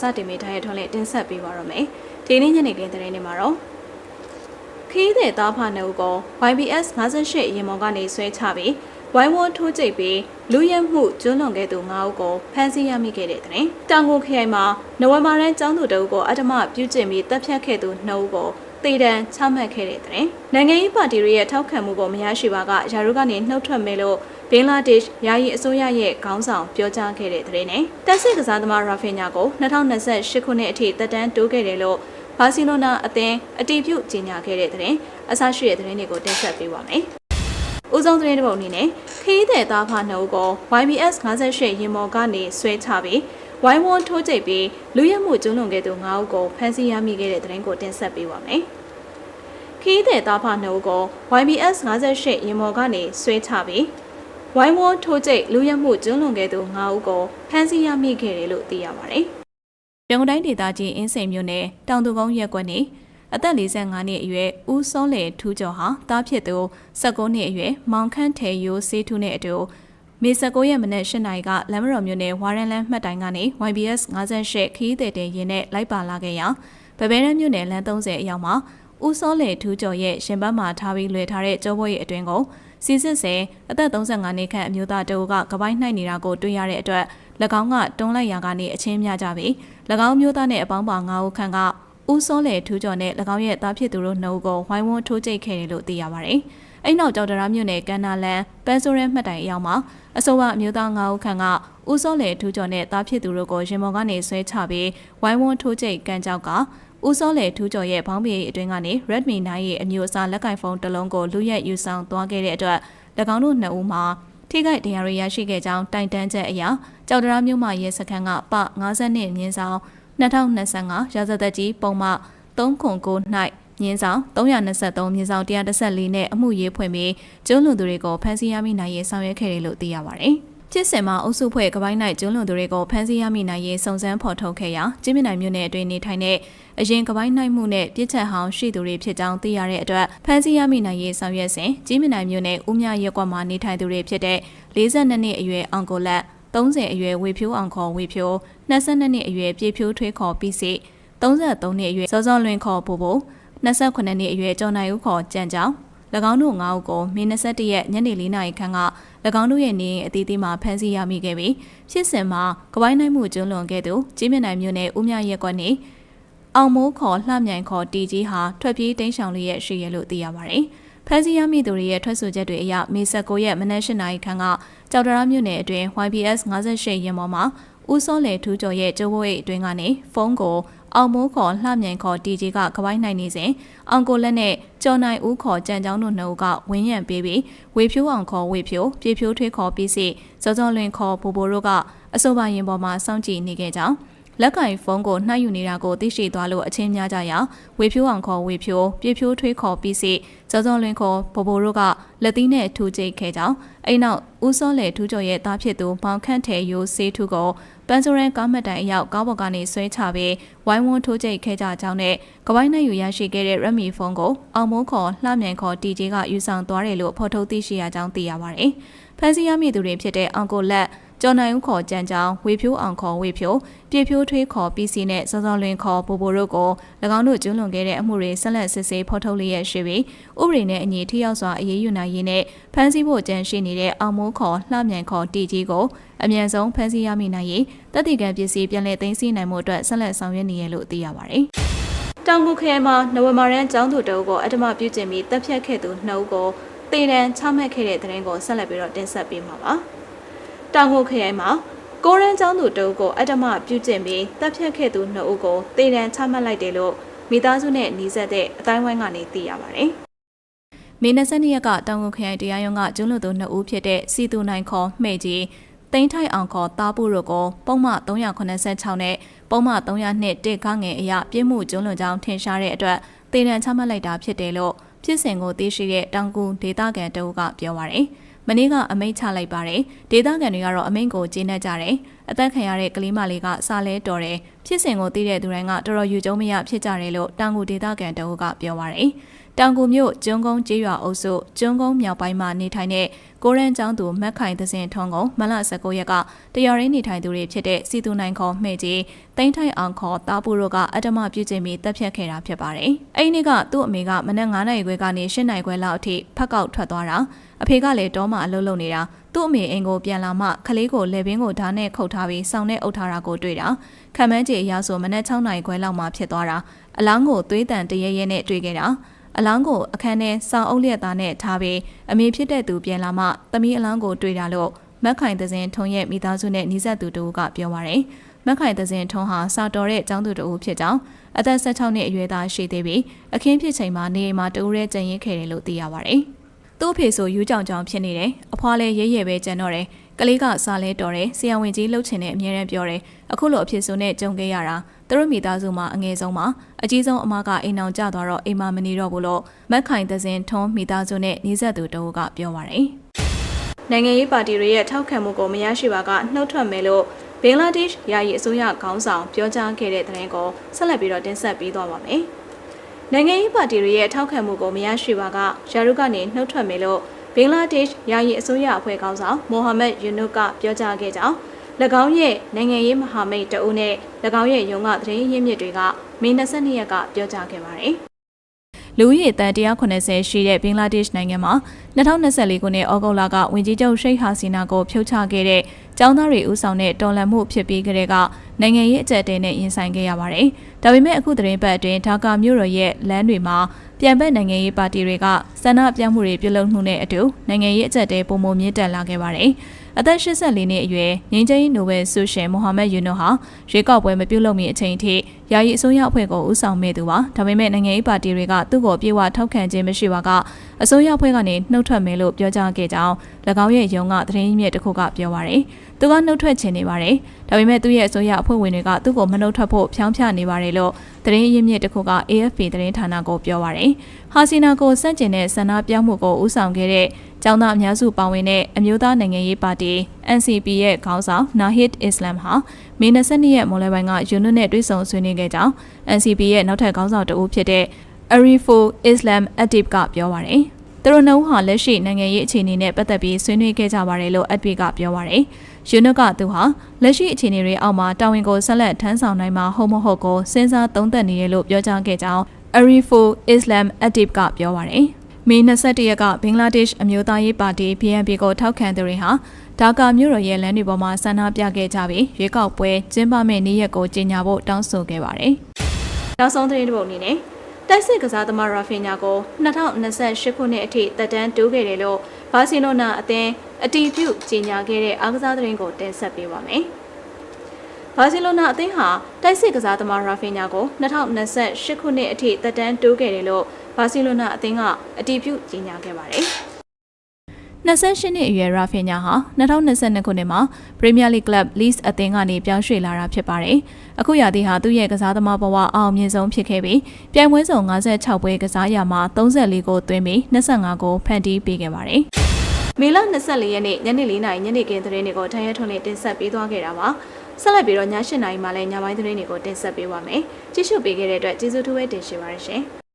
စတင်မိထားတဲ့ထွန်းလေးတင်ဆက်ပေးပါရမယ်ဒီနေ့ညနေခင်းသတင်းတွေမှာတော့ခီးတဲ့သားဖနှုတ်ကို YBS 58ရေမော်ကနေဆွဲချပြီးဝိုင်းဝန်းထိုးကျိတ်ပြီးလူရဲမှုကျွလွန်ခဲ့သူ9ဦးကိုဖမ်းဆီးရမိခဲ့တဲ့တဲ့။တောင်ကိုခရိုင်မှာနိုဝင်ဘာလကျောင်းသူတအုပ်ကိုအတ္တမပြုကျင့်ပြီးတပ်ဖြတ်ခဲ့သူ2ဦးကို တေတံချမှတ်ခဲ့တဲ့တဲ့။နိုင်ငံရေးပါတီတွေရဲ့ထောက်ခံမှုကိုမရရှိပါကယာရုကနေနှုတ်ထွက်မယ်လို့ဘင်္ဂလားဒေ့ရှ်ယာယီအစိုးရရဲ့ခေါင်းဆောင်ပြောကြားခဲ့တဲ့တဲ့နဲ့တက်စစ်ကစားသမားရာဖင်ညာကို2028ခုနှစ်အထိတက်တန်းတိုးခဲ့တယ်လို့ဘာစီလိုနာအသင်းအတည်ပြုကြေညာခဲ့တဲ့တဲ့အဆရှိတဲ့သတင်းတွေကိုတင်ဆက်ပေးပါမယ်။ဦးဆုံးသတင်းတစ်ပုဒ်အနေနဲ့ခီးတဲ့သားဖနှုတ်ကို YBS 58ရင်မော်ကနေဆွဲချပြီးဝိုင်းဝန်းထိုးကျိတ်ပြီးလူရဲမှုကျူးလွန်ခဲ့သူ9ဦးကိုဖမ်းဆီးရမိခဲ့တဲ့သတင်းကိုတင်ဆက်ပေးပါမယ်။ခီး တဲ့သားဖနှုတ်ကို YBS 58ရင်မော်ကနေဆွဲချပြီးဝိုင်းဝန်းထိုးကျိတ်လူရဲမှုကျူးလွန်ခဲ့သူ9ဦးကိုဖမ်းဆီးရမိခဲ့တယ်လို့သိရပါတယ်။ရန်ကုန်တိုင်းဒေသကြီးအင်းစိန်မြို့နယ်တောင်သူကုန်းရက်ကွက်နေအသက်45နှစ်အရွယ်ဦးစောလေထူးကျော်ဟာတားဖြစ်သူ19နှစ်အရွယ်မောင်ခန့်ထေရိုးစေးထူးနဲ့အတူမေ19ရက်မနက်8နာရီကလမ်းမတော်မြို့နယ်ဝါရန်လန်းမှတ်တိုင်ကနေ YBS 58ခီးတဲ့တဲ့ရင်နဲ့လိုက်ပါလာခဲ့ရာဗဘဲရန်မြို့နယ်လမ်း30အရောက်မှာ ဦးစောလေထူးကျော်ရဲ့ရှင်ဘတ်မှာထားပြီးလွှဲထားတဲ့ကြောပွဲရဲ့အတွင်ကိုစီစစ်စဲအသက်35နှစ်ခန့်အမျိုးသားတအုပ်ကကပိုင်းနှိုက်နေတာကိုတွေ့ရတဲ့အတွက်၎င်းကတွန်းလိုက်ရာကနေအချင်းများကြပြီး၎င်းမျိုးသားနဲ့အပေါင်းပါ9ဦးခန့်ကဦးစောလေထူးကျော်နဲ့၎င်းရဲ့သားဖြစ်သူတို့နှုတ်ကိုဝိုင်းဝန်းထိုးကျိတ်ခဲ့တယ်လို့သိရပါတယ်။အဲ့နောက်ကြောက်တရာမြို့နယ်ကန်နာလန်ပန်းစိုးရဲမှတ်တိုင်အရောက်မှာအဆိုပါအမျိုးသား9ဦးခန့်ကဦးစောလေထူးကျော်နဲ့သားဖြစ်သူတို့ကိုရင်မော်ကနေဆွဲချပြီးဝိုင်းဝန်းထိုးကျိတ်ကန်ကြောက်က ဦးစောလေထူးကျော်ရဲ့ဘောင်းပီအတွင်းကနေ Redmi 9ရဲ့အမျိုးအစားလက်ကင်ဖုန်းတစ်လုံးကိုလူရက်ယူဆောင်သွားခဲ့တဲ့အတွက်၎င်းတို့နှစ်ဦးမှာထိခိုက်တရားရရရှိခဲ့ကြောင်းတိုင်တန်းချက်အရကြောက်တရားမြို့မှရဲစခန်းကပ90နှစ်မြင်းဆောင်2025ရာဇသက်ကြီးပုံမှ309၌မြင်းဆောင်323မြင်းဆောင်114နဲ့အမှုရေးဖွင့်ပြီးကျုံးလွန်သူတွေကိုဖမ်းဆီးရမိနိုင်ရေးဆောင်ရွက်ခဲ့တယ်လို့သိရပါတယ်။ ဖြစ်စဉ်မှာအုပ်စုဖွဲ့ကပိုင်း၌ကျုံးလွန်သူတွေကိုဖမ်းဆီးရမိနိုင်ရေးစုံစမ်းဖော်ထုတ်ခဲ့ရာကျင်းမြနိုင်မြို့နယ်အတွင်းနေထိုင်တဲ့အရင်ကပိုင်းနိုင်မှုနဲ့ပြစ်ချက်ဟောင်းရှိသူတွေဖြစ်ကြောင်းသိရတဲ့အတွက်ဖမ်းဆီးရမိနိုင်ရေးဆောင်ရွက်စဉ်ကျင်းမြနိုင်မြို့နယ်ဦးမြရက်ကွက်မှာနေထိုင်သူတွေဖြစ်တဲ့42နှစ်အရွယ်အောင်ကိုလက်30အရွယ်ဝေဖြိုးအောင်ခေါ်ဝေဖြိုး22နှစ်အရွယ်ပြေဖြိုးထွေးခေါ်ပြီးစီ33နှစ်အရွယ်စောစောလွင်ခေါ်ပူပူ28နှစ်အရွယ်ကျော်နိုင်ဦးခေါ်ကြံကြောင်၎င်းတို့9ဦးကိုမေ21ရက်ညနေ4နာရီခန့်က၎ င်းတို့ရဲ့နေအိမ်အသီးသီးမှာဖမ်းဆီးရမိခဲ့ပြီးဖြစ်စဉ်မှာကပိုင်းနိုင်မှုကျွလွန်ခဲ့သူကြီးမြင့်နိုင်မြို့နယ်ဦးမြရက်ကွက်နေအောင်မိုးခေါ်လှမြိုင်ခေါ်တီကြီးဟာထွက်ပြေးတိမ်းရှောင်လျက်ရှိရလို့သိရပါတယ်။ဖမ်းဆီးရမိသူတွေရဲ့ထွက်ဆိုချက်တွေအရမေ16ရက်မနက်၈နာရီခန့်ကကြောက်တရမြို့နယ်အတွင်း YBS 58ရင်ပေါ်မှာ ဦးစောလေထူးကျော်ရဲ့ကျိုးဘွေအတွင်းကနေဖုန်းကိုအောင်မိုးခေါ်လှမြိုင်ခေါ်တီကြီးကကပိုင်းနိုင်နေစဉ်အောင်ကိုလက်နဲ့ကျော်နိုင်ဦးခေါ်ကြံချောင်းတို့နှစ်ဦးကဝင်းရံပေးပြီးဝေဖြိုးအောင်ခေါ်ဝေဖြိုးပြေဖြိုးထွေးခေါ်ပြီးစီစောစောလွင်ခေါ်ဘူဘူတို့ကအဆိုပါရင်ပေါ်မှာစောင့်ကြည့်နေခဲ့ကြောင်း လက်ကင်ဖုန်းကိုနှိုက်ယူနေတာကိုသိရှိသွားလို့အချင်းများကြရာဝေဖြိုးအောင်ခေါ်ဝေဖြိုးပြေဖြိုးထွေးခေါ်ပြီးစီစောစောလွင်ခေါ်ဘဘိုတို့ကလက်သီးနဲ့ထူကျိတ်ခဲ့ကြောင်းအိနောက်ဦးစောလေထူးကျော်ရဲ့သားဖြစ်သူမောင်ခန့်ထေရိုးစေးထူးကိုပန်းစိုးရန်ကားမတ်တိုင်အရောက်ကားပေါ်ကနေဆွဲချပြီးဝိုင်းဝန်းထိုးကျိတ်ခဲ့ကြကြောင်းနဲ့ကပိုင်းနဲ့ယူရရှိခဲ့တဲ့ Redmi ဖုန်းကိုအောင်မိုးခေါ်လှမြိုင်ခေါ် DJ ကယူဆောင်သွားတယ်လို့ဖော်ထုတ်သိရှိရကြောင်းသိရပါတယ်။ဖန်စီရမိသူတွေဖြစ်တဲ့အောင်ကိုလက် ကျော်နိုင်ဦးခေါ်ကြံကြောင်ဝေဖြိုးအောင်ခေါ်ဝေဖြိုးပြေဖြိုးထွေးခေါ် PC နဲ့စောစောလွင်ခေါ်ဘိုဘိုတို့ကို၎င်းတို့ကျူးလွန်ခဲ့တဲ့အမှုတွေဆက်လက်စစ်ဆေးဖော်ထုတ်လျက်ရှိပြီးဥပဒေနဲ့အညီထိရောက်စွာအရေးယူနိုင်ရေးနဲ့ဖမ်းဆီးဖို့ကြံရှိနေတဲ့အောင်မိုးခေါ်လှမြိုင်ခေါ်တီကြီးကိုအမြန်ဆုံးဖမ်းဆီးရမိနိုင်ရေးတပ်တိကံပစ္စည်းပြန်လည်သိမ်းဆည်းနိုင်မှုအတွက်ဆက်လက်ဆောင်ရွက်နေရလို့သိရပါတယ်။တောင်ကုခရိုင်မှာနိုဝင်ဘာရန်ကျောင်းသူတအုပ်ကိုအတ္တမပြုကျင့်ပြီးတပ်ဖြတ်ခဲ့သူနှစ်ဦးကိုတေတံချမှတ်ခဲ့တဲ့တဲ့ရင်ကိုဆက်လက်ပြီးတော့တင်ဆက်ပေးမှာပါ။ တောင်ကုခရိုင်မှာကိုရန်ကျောင်းသူတအုပ်ကိုအတ္တမပြုကျင့်ပြီးတပ်ဖြတ်ခဲ့သူနှစ်ဦးကိုတေတံချမှတ်လိုက်တယ်လို့မိသားစုနဲ့နှီးဆက်တဲ့အတိုင်းဝိုင်းကနေသိရပါတယ်။မေ22ရက်ကတောင်ကုခရိုင်တရားရုံးကကျွလွန်သူနှစ်ဦးဖြစ်တဲ့စီသူနိုင်ခေါ်မှဲ့ကြီးတိန်းထိုက်အောင်ခေါ်တားဖို့တို့ကိုပုံမှန်386နဲ့ပုံမှန်302တစ်ကားငယ်အရာပြစ်မှုကျူးလွန်ကြောင်းထင်ရှားတဲ့အတွက်တေတံချမှတ်လိုက်တာဖြစ်တယ်လို့ဖြစ်စဉ်ကိုသိရှိတဲ့တောင်ကူဒေသခံတအုပ်ကပြောပါရယ် မနေ့ကအမိန့်ချလိုက်ပါတယ်ဒေသခံတွေကတော့အမိန့်ကိုကျေနပ်ကြတယ်အသက်ခံရတဲ့ကလေးမလေးကစာလဲတော်တယ်ဖြစ်စဉ်ကိုသိတဲ့သူတိုင်းကတော်တော်ယူကျုံမရဖြစ်ကြတယ်လို့တောင်ကူဒေသခံတအုပ်ကပြောပါရယ် တောင်ကူမြို့ကျွန်းကုန်းကျေးရွာအုပ်စုကျွန်းကုန်းမြောက်ပိုင်းမှာနေထိုင်တဲ့ကိုရန်ကျောင်းသူမက်ခိုင်သစင်ထွန်းကိုမလ19ရက်ကတရရင်းနေထိုင်သူတွေဖြစ်တဲ့စီသူနိုင်ခေါ်မှဲ့ကြီးတိမ့်ထိုင်အောင်ခေါ်တာပူတို့ကအတ္တမပြုကျင့်ပြီးတပ်ဖြတ်ခဲ့တာဖြစ်ပါတယ်။အဲဒီနေ့ကသူ့အမေကမနက်9နာရီခွဲကနေ10နာရီခွဲလောက်အထိဖက်ကောက်ထွက်သွားတာအဖေကလည်းတောမှာအလုပ်လုပ်နေတာသူ့အမေအိမ်ကိုပြန်လာမှခလေးကိုလေပင်ကိုဓာတ်နဲ့ခုတ်ထားပြီးစောင်းနဲ့အုပ်ထားတာကိုတွေ့တာခံမန်းကြီးအရာဆိုမနက်6နာရီခွဲလောက်မှဖြစ်သွားတာအလောင်းကိုသွေးတန်တရဲရဲနဲ့တွေ့ခဲ့တာ အလောင်းကိုအခန်းထဲစောင်းအုပ်လျက်သားနဲ့ထားပြီးအမေဖြစ်တဲ့သူပြန်လာမှသမီးအလောင်းကိုတွေ့တာလို့မက်ခိုင်သစင်ထုံရဲ့မိသားစုနဲ့နှီးဆက်သူတို့ကပြောပါရယ်မက်ခိုင်သစင်ထုံးဟာစာတော်တဲ့ចောင်းသူတို့ဖြစ်ကြောင်းအသက်16နှစ်အရွယ်သားရှိသေးပြီးအခင်းဖြစ်ချိန်မှာနေအိမ်မှာတူရဲကျန်ရင်ခဲ့တယ်လို့သိရပါရယ်သူ့အဖေဆိုယူးကြောင်ကြောင်ဖြစ်နေတယ်အဖွားလည်းရဲရဲပဲကြံတော့တယ် ကလေးကစားလဲတော်တယ်ဆရာဝန်ကြီးလှုပ်ချင်တဲ့အမြဲတမ်းပြောတယ်အခုလိုအဖြစ်ဆိုနဲ့ကြုံခဲ့ရတာသူတို့မိသားစုမှာအငယ်ဆုံးမှာအကြီးဆုံးအမကအိမ်အောင်ကျသွားတော့အိမ်မမနေတော့ဘူးလို့မက်ခိုင်သစင်ထွန်းမိသားစုနဲ့နှီးဆက်သူတို့ကပြောပါတယ်နိုင်ငံရေးပါတီတွေရဲ့ထောက်ခံမှုကိုမရရှိပါကနှုတ်ထွက်မယ်လို့ဘင်္ဂလားဒေ့ရှ်ယာယီအစိုးရခေါင်းဆောင်ပြောကြားခဲ့တဲ့သတင်းကိုဆက်လက်ပြီးတော့တင်ဆက်ပေးသွားပါမယ်။နိုင်ငံရေးပါတီတွေရဲ့ထောက်ခံမှုကိုမရရှိပါကယာရုကနေနှုတ်ထွက်မယ်လို့ ဘင်္ဂလားဒေ့ရှ်ယာယီအစိုးရအဖွဲ့ခေါင်းဆောင်မိုဟာမက်ယူနုကပြောကြားခဲ့ကြောင်း၎င်းရဲ့နိုင်ငံရေးမဟာမိတ်တအုပ်နဲ့၎င်းရဲ့ရုံးကသတင်းရင်းမြစ်တွေကမေ22ရက်ကပြောကြားခဲ့ပါတယ်။လူဦးရေတန်180ရှိတဲ့ဘင်္ဂလားဒေ့ရှ်နိုင်ငံမှာ2024ခုနှစ်ဩဂုတ်လကဝင်ကြီးချုပ်ရှိတ်ဟာစီနာကိုဖြုတ်ချခဲ့တဲ့ကျောင်းသားတွေဦးဆောင်တဲ့တော်လှန်မှုဖြစ်ပြီးကြတဲ့ကနိုင်ငံရေးအကြက်တဲနဲ့ရင်ဆိုင်ခဲ့ရပါတယ်။ဒါပေမဲ့အခုသတင်းပတ်အတွင်းဒါကာမြို့တော်ရဲ့လမ်းတွေမှာ ပြန်ဘက်နိုင်ငံရေးပါတီတွေကဆန္ဒပြမှုတွေပြုလုပ်မှုနဲ့အတူနိုင်ငံရေးအကြက်တဲပုံမမြင့်တက်လာခဲ့ပါတယ်။ အသက်84နှစ်အရွယ်ငင်းကျင်းနိုဘယ်ဆုရှင်မိုဟာမက်ယူနိုဟာရွေးကောက်ပွဲမပြုလုပ်မီအချိန်ထိယာယီအစိုးရအဖွဲ့ကိုဦးဆောင်မဲ့သူပါဒါပေမဲ့နိုင်ငံရေးပါတီတွေကသူ့ကိုပြေဝထောက်ခံခြင်းမရှိပါကအစိုးရအဖွဲ့ကနေနှုတ်ထွက်မယ်လို့ပြောကြားခဲ့ကြောင်း၎င်းရဲ့ရုံးကသတင်းမြစ်တစ်ခုကပြောပါရယ်သူကနှုတ်ထွက်ခြင်းနေပါတယ်ဒါပေမဲ့သူ့ရဲ့အစိုးရအဖွဲ့ဝင်တွေကသူ့ကိုမနှုတ်ထွက်ဖို့ဖြောင်းဖြနေပါတယ်လို့သတင်းရင်းမြစ်တစ်ခုက AFP သတင်းဌာနကိုပြောပါရယ်ဟာစီနာကိုစန့်ကျင်တဲ့ဆန္ဒပြမှုကိုဦးဆောင်ခဲ့တဲ့ ကျောင်းသားအများစုပါဝင်တဲ့အမျိုးသားနိုင်ငံရေးပါတီ NCP ရဲ့ခေါင်းဆောင် Nahid Islam ဟာမေ22ရက်မော်လပိုင်းကယူနွတ်နဲ့တွေ့ဆုံဆွေးနွေးခဲ့ကြောင်း NCP ရဲ့နောက်ထပ်ခေါင်းဆောင်တဦးဖြစ်တဲ့ Ariful Islam Atib ကပြောပါရယ်သူတို့နှုတ်ဟာလက်ရှိနိုင်ငံရေးအခြေအနေနဲ့ပတ်သက်ပြီးဆွေးနွေးခဲ့ကြပါတယ်လို့အက်ပီကပြောပါရယ်။ယူနုကသူဟာလက်ရှိအခြေအနေတွေအောက်မှာတာဝန်ကိုဆက်လက်ထမ်းဆောင်နိုင်မှာဟုတ်မဟုတ်ကိုစဉ်းစားသုံးသပ်နေတယ်လို့ပြောကြားခဲ့ကြောင်း Ariful Islam Atib ကပြောပါရယ်။ မေ21ရက်ကဘင်္ဂလားဒေ့ရှ်အမျိုးသားရေးပါတီ BNP ကိုထောက်ခံသူတွေဟာဒါကာမြို့တော်ရဲ့လမ်းတွေပေါ်မှာဆန္ဒပြခဲ့ကြပြီးရွေးကောက်ပွဲကျင်းပမယ့်နေ့ရက်ကိုကြေညာဖို့တောင်းဆိုခဲ့ပါတယ်။နောက်ဆုံးသတင်းတစ်ပုဒ်အနေနဲ့တိုက်စစ်ကစားသမားရာဖီညာကို2028ခုနှစ်အထိတက်တန်းတိုးခဲ့တယ်လို့ဘာစီလိုနာအသင်းအတီးပြုကြေညာခဲ့တဲ့အားကစားသတင်းကိုတင်ဆက်ပေးပါမယ်။ ဘာစီလိုနာအသင်းဟာတိုက်စစ်ကစားသမားရာဖီညာကို2028ခုနှစ်အထိတက်တန်းတိုးခဲ့တယ်လို့ဘာစီလိုနာအသင်းကအတီးပြုကြေညာခဲ့ပါတယ်။28နှစ်အရွယ်ရာဖင်ညာဟာ2022ခုနှစ်မှာ Premier League Club Leeds အသင်းကနေပြောင်းရွှေ့လာတာဖြစ်ပါတယ်။အခုရာသီဟာသူ့ရဲ့ကစားသမားဘဝအောင်မြင်ဆုံးဖြစ်ခဲ့ပြီးပြိုင်ပွဲစုံ56ပွဲကစားရမှာ34ဂိုးသွင်းပြီး25ဂိုးဖန်တီးပေးခဲ့ပါတယ်။မေလ24ရက်နေ့ညနေ4နာရီညနေခင်းသတင်းတွေကိုထမ်းရထွန်းလေးတင်ဆက်ပေးသွားခဲ့တာပါ။ ဆက်လက်ပြီးတော့ည7နာရီမှလည်းညပိုင်းသတင်းတွေကိုတင်ဆက်ပေးပါမယ်။ကြည့်ရှုပေးခဲ့တဲ့အတွက်ကျေးဇူးထူးပဲတင်ရှိပါရရှင်။